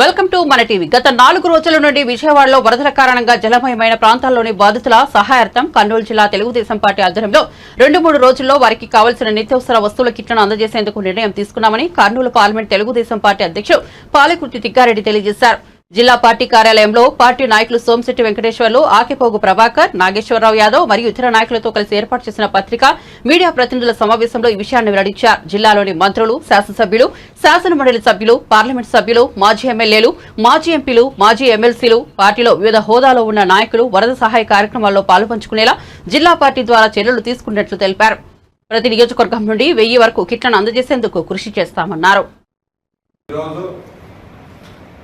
Welcome to మన TV. గత నాలుగు రోజుల నుండి విజయవాడలో వరదల కారణంగా జలమయమైన ప్రాంతాల్లోని బాధితుల సహాయార్థం కర్నూలు జిల్లా తెలుగుదేశం పార్టీ ఆధ్వర్యంలో రెండు మూడు రోజుల్లో వారికి కావలసిన నిత్యావసర వస్తువుల కిట్లను అందజేసేందుకు నిర్ణయం తీసుకున్నామని కర్నూలు పార్లమెంట్ తెలుగుదేశం పార్టీ అధ్యక్షుడు పాలకుర్తి తిగ్గారెడ్డి తెలియజేశారు. జిల్లా పార్టీ కార్యాలయంలో పార్టీ నాయకులు సోమశెట్టి వెంకటేశ్వర్లు ఆకిపోగు ప్రభాకర్ నాగేశ్వరరావు యాదవ్ మరియు ఇతర నాయకులతో కలిసి ఏర్పాటు చేసిన పత్రిక మీడియా ప్రతినిధుల సమావేశంలో ఈ విషయాన్ని వెల్లడించారు. జిల్లాలోని మంత్రులు శాసనసభ్యులు శాసనమండలి సభ్యులు పార్లమెంట్ సభ్యులు మాజీ ఎమ్మెల్యేలు మాజీ ఎంపీలు మాజీ ఎమ్మెల్సీలు పార్టీలో వివిధ హోదాలో ఉన్న నాయకులు వరద సహాయ కార్యక్రమాల్లో పాల్పంచుకునేలా జిల్లా పార్టీ ద్వారా చర్యలు తీసుకున్నట్లు తెలిపారు. ప్రతి నియోజకవర్గం నుండి వెయ్యి వరకు కిట్లను అందజేసేందుకు కృషి చేస్తామన్నారు.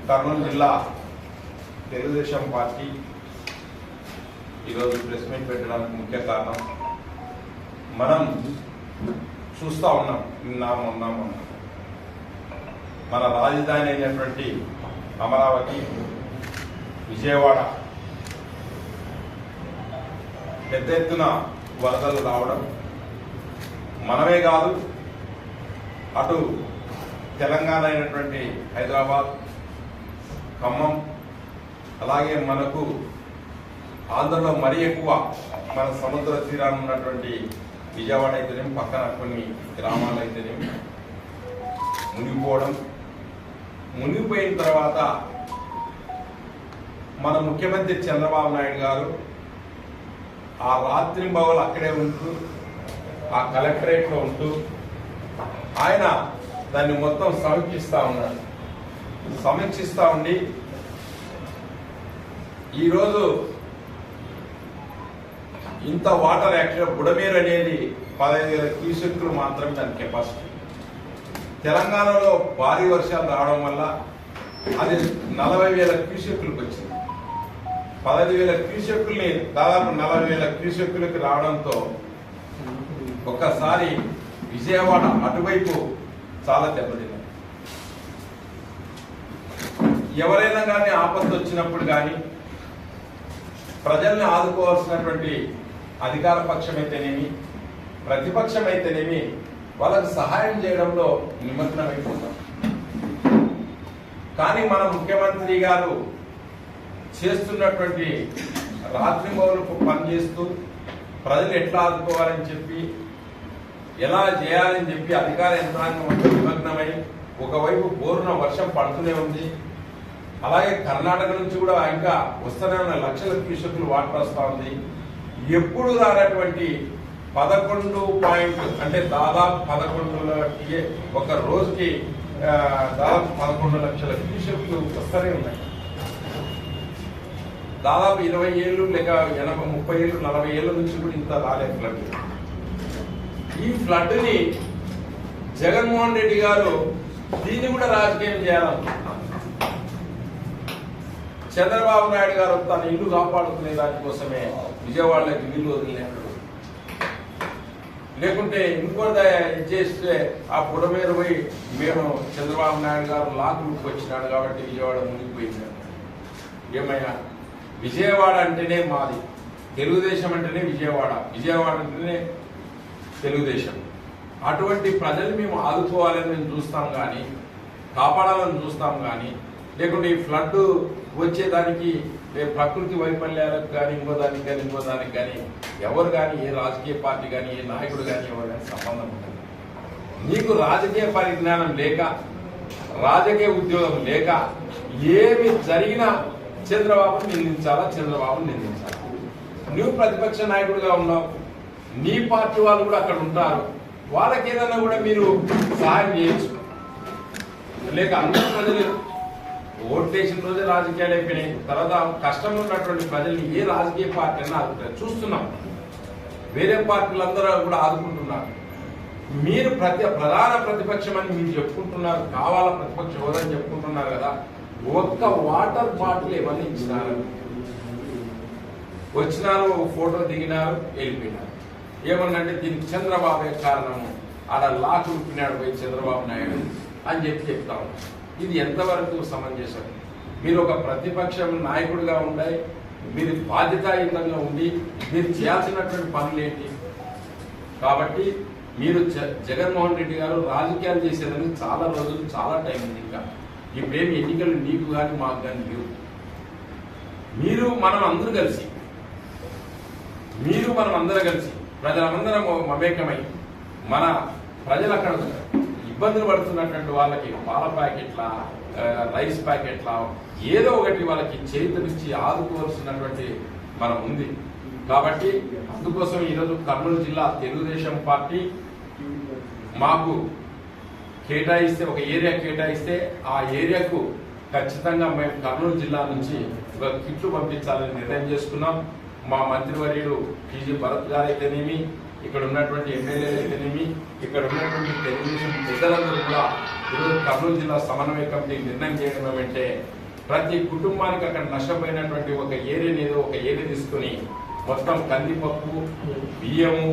కర్నూలు జిల్లా తెలుగుదేశం పార్టీ ఈరోజు ప్రెస్ మీట్ పెట్టడానికి ముఖ్య కారణం మనం చూస్తూ ఉన్నాం నిన్నాం ఉన్నాం ఉన్నాం మన రాజధాని అయినటువంటి అమరావతి విజయవాడ పెద్ద ఎత్తున వరదలు రావడం మనమే కాదు అటు తెలంగాణ అయినటువంటి హైదరాబాద్ ఖమ్మం. అలాగే మనకు ఆంధ్రలో మరీ ఎక్కువ మన సముద్ర తీరాన్ని ఉన్నటువంటి విజయవాడ అయితేనేమి పక్కన కొన్ని గ్రామాలు అయితేనేమి మునిగిపోవడం. మునిగిపోయిన తర్వాత మన ముఖ్యమంత్రి చంద్రబాబు నాయుడు గారు ఆ రాత్రి బావులు అక్కడే ఉంటూ ఆ కలెక్టరేట్లో ఉంటూ ఆయన దాన్ని మొత్తం సమీక్షిస్తూ ఉన్నాడు సమీక్షిస్తూ ఉండి ఈరోజు ఇంత వాటర్ యాక్చువల్గా బుడమేరు అనేది పదహైదు వేల క్యూసెక్లు మాత్రమే దాని కెపాసిటీ. తెలంగాణలో భారీ వర్షాలు రావడం వల్ల అది నలభై వేల క్యూసెక్లకు వచ్చింది. పదహైదు వేల క్యూసెక్కుల్ని దాదాపు నలభై వేల క్యూసెక్కులకి రావడంతో ఒక్కసారి విజయవాడ అటువైపు చాలా దెబ్బతింది ఎవరైనా కానీ ఆపత్తు వచ్చినప్పుడు కానీ ప్రజల్ని ఆదుకోవాల్సినటువంటి అధికార పక్షం అయితేనేమి ప్రతిపక్షం అయితేనేమి వాళ్ళకు సహాయం చేయడంలో నిమగ్నమైపోతాం కానీ మన ముఖ్యమంత్రి గారు చేస్తున్నటువంటి రాత్రి మౌలకు పనిచేస్తూ ప్రజలు ఎట్లా ఆదుకోవాలని చెప్పి ఎలా చేయాలని చెప్పి అధికార యంత్రాంగం నిమగ్నమై ఒకవైపు బోరున వర్షం పడుతూనే ఉంది. అలాగే కర్ణాటక నుంచి కూడా ఇంకా వస్తూనే ఉన్న లక్షల క్యూసెక్లు వాటర్ వస్తూ ఉంది. ఎప్పుడు రానటువంటి పదకొండు పాయింట్ అంటే దాదాపు పదకొండు ఒక రోజుకి దాదాపు పదకొండు లక్షల క్యూసెక్లు వస్తూనే ఉన్నాయి. దాదాపు ఇరవై ఏళ్ళు లేక ఎనభై ముప్పై ఏళ్ళు నలభై ఏళ్ళ నుంచి కూడా ఇంత రాలేదు ఫ్లడ్ ఈ ఫ్లడ్ని జగన్మోహన్ రెడ్డి గారు దీన్ని కూడా రాజకీయం చేయాలనుకుంటున్నారు. చంద్రబాబు నాయుడు గారు తన ఇల్లు కాపాడుకునే దానికోసమే విజయవాడలోకి ఇల్లు వదిలినట్టు లేకుంటే ఇంకో ఇది చేస్తే ఆ బుడమేరు పోయి మేము చంద్రబాబు నాయుడు గారు లాకులకు వచ్చినాడు కాబట్టి విజయవాడ మునిగిపోయింది ఏమయ్యా? విజయవాడ అంటేనే మాది. తెలుగుదేశం అంటేనే విజయవాడ. విజయవాడ అంటేనే తెలుగుదేశం. అటువంటి ప్రజలు మేము ఆదుకోవాలని మేము చూస్తాం కానీ కాపాడాలని చూస్తాం కానీ లేకుంటే ఈ ఫ్లడ్ వచ్చేదానికి ప్రకృతి వైఫల్యాలకు కానీ ఇంకో దానికి కానీ ఇంకో దానికి కానీ ఎవరు కానీ ఏ రాజకీయ పార్టీ కానీ ఏ నాయకుడు కానీ ఎవరు కానీ సంబంధం ఉంటుంది నీకు రాజకీయ పరిజ్ఞానం లేక రాజకీయ ఉద్యోగం లేక ఏమి జరిగినా చంద్రబాబును నిందించాలా చంద్రబాబును నిందించాలా? నువ్వు ప్రతిపక్ష నాయకుడిగా ఉన్నావు నీ పార్టీ వాళ్ళు కూడా అక్కడ ఉంటారు వాళ్ళకి ఏదైనా కూడా మీరు సహాయం చేయొచ్చు. లేక అందరూ ప్రజలు ఓట్లు వేసిన రోజే రాజకీయాలు అయిపోయినాయి. తర్వాత కష్టం ఉన్నటువంటి ప్రజల్ని ఏ రాజకీయ పార్టీ అయినా ఆదుకుంటారు. చూస్తున్నాం. వేరే పార్టీలు అందరూ కూడా ఆదుకుంటున్నారు. మీరు ప్రతి ప్రధాన ప్రతిపక్షం అని మీరు చెప్పుకుంటున్నారు. కావాల ప్రతిపక్ష హోదని చెప్పుకుంటున్నారు కదా? ఒక్క వాటర్ బాటిల్ ఇవన్నీ ఇచ్చినారు? వచ్చినారు ఒక ఫోటో దిగినారు వెళ్ళిపోయినారు. ఏమన్నంటే దీనికి చంద్రబాబే కారణము. ఆడ లాక్ ఉప్పినాడు పోయి చంద్రబాబు నాయుడు అని చెప్పి చెప్తా ఉన్నారు. ఇది ఎంతవరకు సమంజసం మీరు ఒక ప్రతిపక్ష నాయకుడిగా ఉండాలి మీరు బాధ్యతాయుతంగా ఉండి మీరు చేయాల్సినటువంటి పనులు ఏంటి? కాబట్టి మీరు జగన్మోహన్ రెడ్డి గారు రాజకీయాలు చేసేదానికి చాలా రోజులు చాలా టైం ఉంది ఇంకా. ఇప్పుడేమి ఎన్నికలు నీకు కానీ మాకు కానీ లేవు. మీరు మనం అందరూ కలిసి మీరు మనం అందరం కలిసి ప్రజలందరం మమేకమై మన ప్రజలు అక్కడ ఇబ్బందులు పడుతున్నటువంటి వాళ్ళకి పాల ప్యాకెట్ల రైస్ ప్యాకెట్ల ఏదో ఒకటి వాళ్ళకి చేతనిచ్చి ఆదుకోవాల్సినటువంటి మనం ఉంది. కాబట్టి అందుకోసం ఈరోజు కర్నూలు జిల్లా తెలుగుదేశం పార్టీ మాకు కేటాయిస్తే ఒక ఏరియా కేటాయిస్తే ఆ ఏరియాకు ఖచ్చితంగా మేము కర్నూలు జిల్లా నుంచి ఒక కిట్లు పంపించాలని నిర్ణయం చేసుకున్నాం. మా మంత్రివర్యుడు టీజీ భరత్ గారు అయితేనేమి ఇక్కడ ఉన్నటువంటి ఎమ్మెల్యేలు అయితేనేమి ఇక్కడ ఉన్నటువంటి తెలుగుదేశం పెద్దలందరూ కూడా ఈరోజు కర్నూలు జిల్లా సమన్వయ కమిటీ నిర్ణయం చేయడం ఏమంటే ప్రతి కుటుంబానికి అక్కడ నష్టపోయినటువంటి ఒక ఏరియాని ఏదో ఒక ఏరియా తీసుకొని మొత్తం కందిపప్పు బియ్యము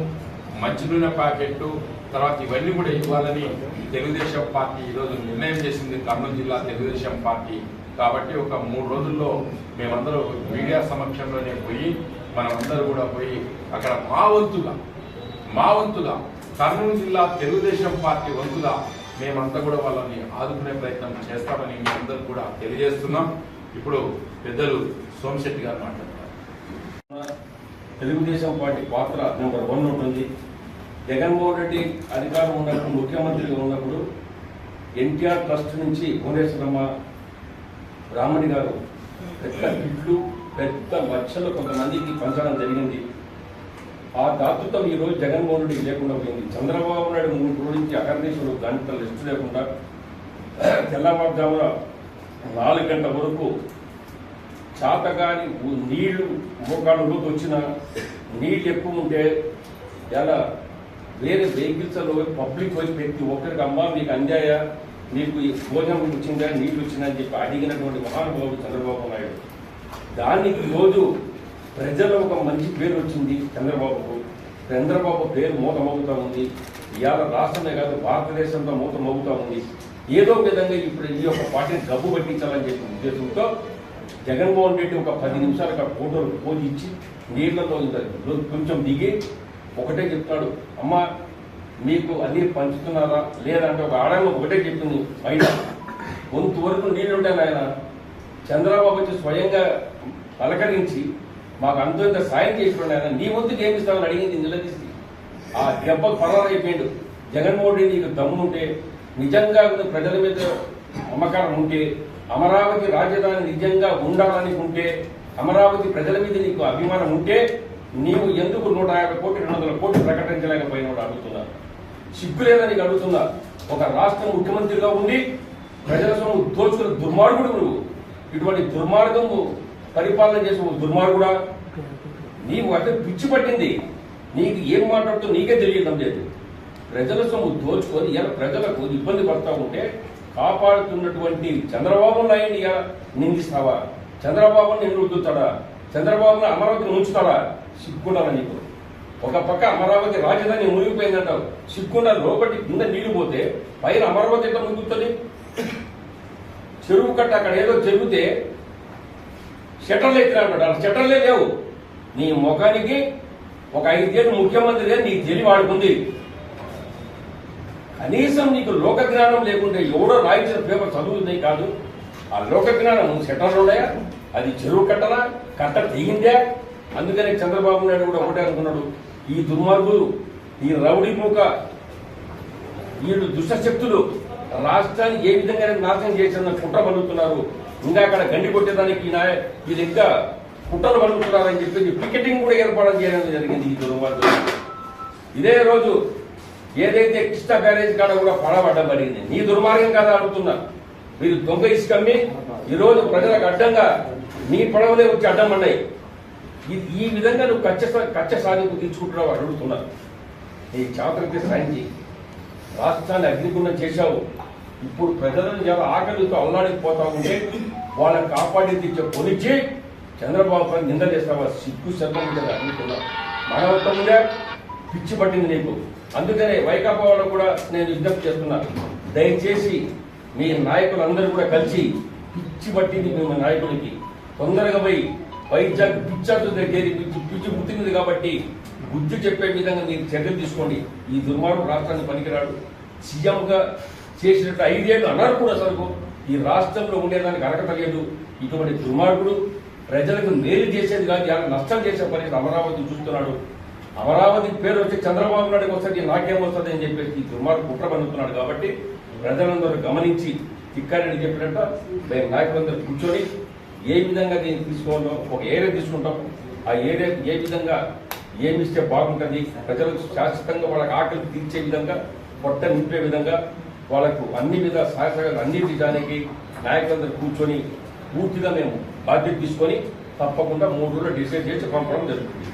మంచినూనె ప్యాకెట్ తర్వాత ఇవన్నీ కూడా ఇవ్వాలని తెలుగుదేశం పార్టీ ఈరోజు నిర్ణయం చేసింది కర్నూలు జిల్లా తెలుగుదేశం పార్టీ. కాబట్టి ఒక మూడు రోజుల్లో మేమందరూ మీడియా సమక్షంలోనే పోయి మనమందరూ కూడా పోయి అక్కడ మా వంతుగా మా వంతుగా కర్నూలు జిల్లా తెలుగుదేశం పార్టీ వంతుగా మేమంతా కూడా వాళ్ళని ఆదుకునే ప్రయత్నం చేస్తామని మీ అందరూ కూడా తెలియజేస్తున్నాం. ఇప్పుడు పెద్దలు సోమశెట్టి గారు మాట్లాడతారు. తెలుగుదేశం పార్టీ పాత్ర నెంబర్ వన్ ఉంటుంది. జగన్మోహన్ రెడ్డి అధికారం ఉన్నప్పుడు ముఖ్యమంత్రిగా ఉన్నప్పుడు ఎన్టీఆర్ ట్రస్ట్ నుంచి భువనేశ్వరమ్మ రామణి గారు పెద్ద ఇట్లు పెద్ద లక్షలు కొంతమందికి పంచడం జరిగింది. ఆ దాతృత్వం ఈ రోజు జగన్మోహన్ రెడ్డి లేకుండా పోయింది. చంద్రబాబు నాయుడు మూడు రోజుల నుంచి అకర్ణేశ్వరుడు గంటల రెస్ట్ లేకుండా తెల్లవారుజామున నాలుగు గంటల వరకు చాతగాని ఊ- నీళ్ళు మోకాళ్ళలోకి వచ్చిన నీళ్ళు ఎక్కువ ఉంటే ఎలా? వేరే వెహికల్స్లో పబ్లిక్ పోయి ప్రతి ఒక్కరికి అమ్మ మీకు అందాయా? మీకు ఈ భోజనం వచ్చిందా? నీళ్ళు వచ్చిందా? అని చెప్పి అడిగినటువంటి మహానుభావుడు చంద్రబాబు నాయుడు. దానికి రోజు ప్రజల్లో ఒక మంచి పేరు వచ్చింది చంద్రబాబుకు. చంద్రబాబు పేరు మూతమవుతూ ఉంది. ఇవాళ రాష్ట్రమే కాదు భారతదేశంలో మూతమవుతూ ఉంది. ఏదో విధంగా ఇప్పుడు ఈ యొక్క పార్టీని డబ్బు పట్టించాలని చెప్పి ఉద్దేశంతో జగన్మోహన్ రెడ్డి ఒక పది నిమిషాలు అక్కడ ఫోటోలు పోజ్ ఇచ్చి నీళ్ళతో కొంచెం దిగి ఒకటే చెప్తాడు అమ్మా మీకు అన్ని పంచుతున్నారా? లేదంటే ఒక ఆడంగా ఒకటే చెప్పింది బయట. కొంతవరకు వరకు నీళ్ళుంటాయి నాయన. చంద్రబాబు వచ్చి స్వయంగా పలకరించి మాకు అంత ఇంత సాయం చేసిపోయిన ఆయన నీ వంతుకి ఏమి ఇస్తామని అడిగింది నిలదీసి. ఆ దెబ్బ పరారైపోయిండు జగన్మోహన్ రెడ్డి నీకు దమ్ముంటే నిజంగా ప్రజల మీద అమ్మకారం ఉంటే అమరావతి రాజధాని నిజంగా ఉండాలనుకుంటే ఉంటే అమరావతి ప్రజల మీద నీకు అభిమానం ఉంటే నీవు ఎందుకు నూట యాభై కోట్లు రెండు వందల కోట్లు ప్రకటించలేకపోయినాడు అడుగుతున్నా. సిగ్గు లేదా నీకు అడుగుతున్నా. ఒక రాష్ట్ర ముఖ్యమంత్రిగా ఉండి ప్రజల సొమ్ము దోచుకున్న దుర్మార్గుడు నువ్వు. ఇటువంటి దుర్మార్గము పరిపాలన చేసే ఒక దుర్మార్గుడా? నీవు అంటే పిచ్చి పట్టింది. నీకు ఏం మాట్లాడుతూ నీకే తెలియడం లేదు. ప్రజల సొమ్ము దోచుకొని ఇలా ప్రజలకు ఇబ్బంది పడతా ఉంటే కాపాడుతున్నటువంటి చంద్రబాబు నాయుడు ఇలా నిందిస్తావా? చంద్రబాబు నిన్ను రుద్దుతాడా చంద్రబాబును అమరావతిని ఉంచుతాడా సిగ్గుండాలా నీకు? ఒక పక్క అమరావతి రాజధాని మునిగిపోయిందంటావు. సిగ్గుండా లోపటి కింద నీళ్ళు పోతే పైన అమరావతి ఎట్లా మునుగుతుంది? చెరువు కట్ట అక్కడ ఏదో జరిగితే చట్టంలో ఎత్తినాడు అలా చట్టంలో లేవు. నీ ముఖానికి ఒక ఐదేళ్ళు ముఖ్యమంత్రి నీకు తెలివి వాడుకుంది కనీసం నీకు లోక జ్ఞానం లేకుంటే ఎవడో రాయించిన పేపర్ చదువుతుంది కాదు. ఆ లోక జ్ఞానం షట్టర్లు ఉన్నాయా? అది చెరువు కట్టనా కట్ట తెగిందే? అందుకనే చంద్రబాబు నాయుడు కూడా ఒకటే అనుకున్నాడు. ఈ దుర్మార్గులు ఈ రౌడీ మూక వీళ్ళు దుష్టశక్తులు రాష్ట్రాన్ని ఏ విధంగా నాశనం చేసిందని కుట్ర పలుకుతున్నారు. ఇంకా అక్కడ గండి కొట్టేదానికి వీళ్ళు ఇంకా పుట్టలు పలుకుతున్నారని చెప్పి పికెటింగ్ కూడా ఏర్పాటు చేయడం జరిగింది ఈ దుర్మార్గం ఇదే రోజు ఏదైతే కృష్ణ బ్యారేజ్ కాడ కూడా పడబడ్డం జరిగింది. నీ దుర్మార్గం కాదా అడుగుతున్నా. మీరు దొంగ ఇసుకమ్మి ఈరోజు ప్రజలకు అడ్డంగా నీ పడవలే వచ్చి అడ్డం అన్నాయి. ఈ- ఈ విధంగా నువ్వు కచ్చ కచ్చ సాధింపు తీర్చుకుంటున్నావు అడుగుతున్నా. నీ చాతుర్య సాధించి రాష్ట్రాన్ని అగ్నిగుండం చేశావు. ఇప్పుడు ప్రజలను చాలా ఆకలితో అల్లాడిపోతా ఉంటే వాళ్ళని కాపాడి తెచ్చే పొలిచి చంద్రబాబు పైన నింద చేస్తావా? సిగ్గు శబ్దం కదా అడుగుతున్నా మానవత్వం పిచ్చి పట్టింది నీకు. అందుకనే వైకాపా వాళ్ళు కూడా నేను విజ్ఞప్తి చేస్తున్నా. దయచేసి మీ నాయకులందరూ కూడా కలిసి పిచ్చి పట్టింది మీ నాయకుడికి. తొందరగా పోయి వైజాగ్ పిచ్చాటు దగ్గర పిచ్చి పిచ్చి పుట్టింది కాబట్టి గుర్తు చెప్పే విధంగా మీరు చర్యలు తీసుకోండి. ఈ దుర్మార్గం రాష్ట్రానికి పనికిరాడు సీఎంగా చేసినట్టు ఐదేళ్ళు అన్నారు కూడా అసలు ఈ రాష్ట్రంలో ఉండేదానికి అర్హత లేదు. ఇటువంటి దుర్మార్గుడు ప్రజలకు మేలు చేసేది కాదు ఇలా నష్టం చేసే పరిస్థితి అమరావతి చూస్తున్నాడు. అమరావతి పేరు వచ్చి చంద్రబాబు నాయుడుకి వస్తుంది నాకేమొస్తుంది అని చెప్పేసి ఈ దుర్మార్గు కుట్ర పన్నుతున్నాడు కాబట్టి ప్రజలందరూ గమనించి తిక్కారని చెప్పినట్ట మేము నాయకులందరూ కూర్చొని ఏ విధంగా దీన్ని తీసుకోవాలో ఒక ఏరియా తీసుకుంటాం. ఆ ఏరియా ఏ విధంగా ఏమిస్తే బాగుంటుంది ప్రజలకు శాశ్వతంగా వాళ్ళకి ఆకలి తీర్చే విధంగా పొట్ట నింపే విధంగా వాళ్ళకు అన్ని విధ సహకారాలు అన్ని విధానికి నాయకులందరూ కూర్చొని పూర్తిగా మేము బాధ్యత తీసుకొని తప్పకుండా మూడు రోజులు డిసైడ్ చేసి పంపడం జరుగుతుంది.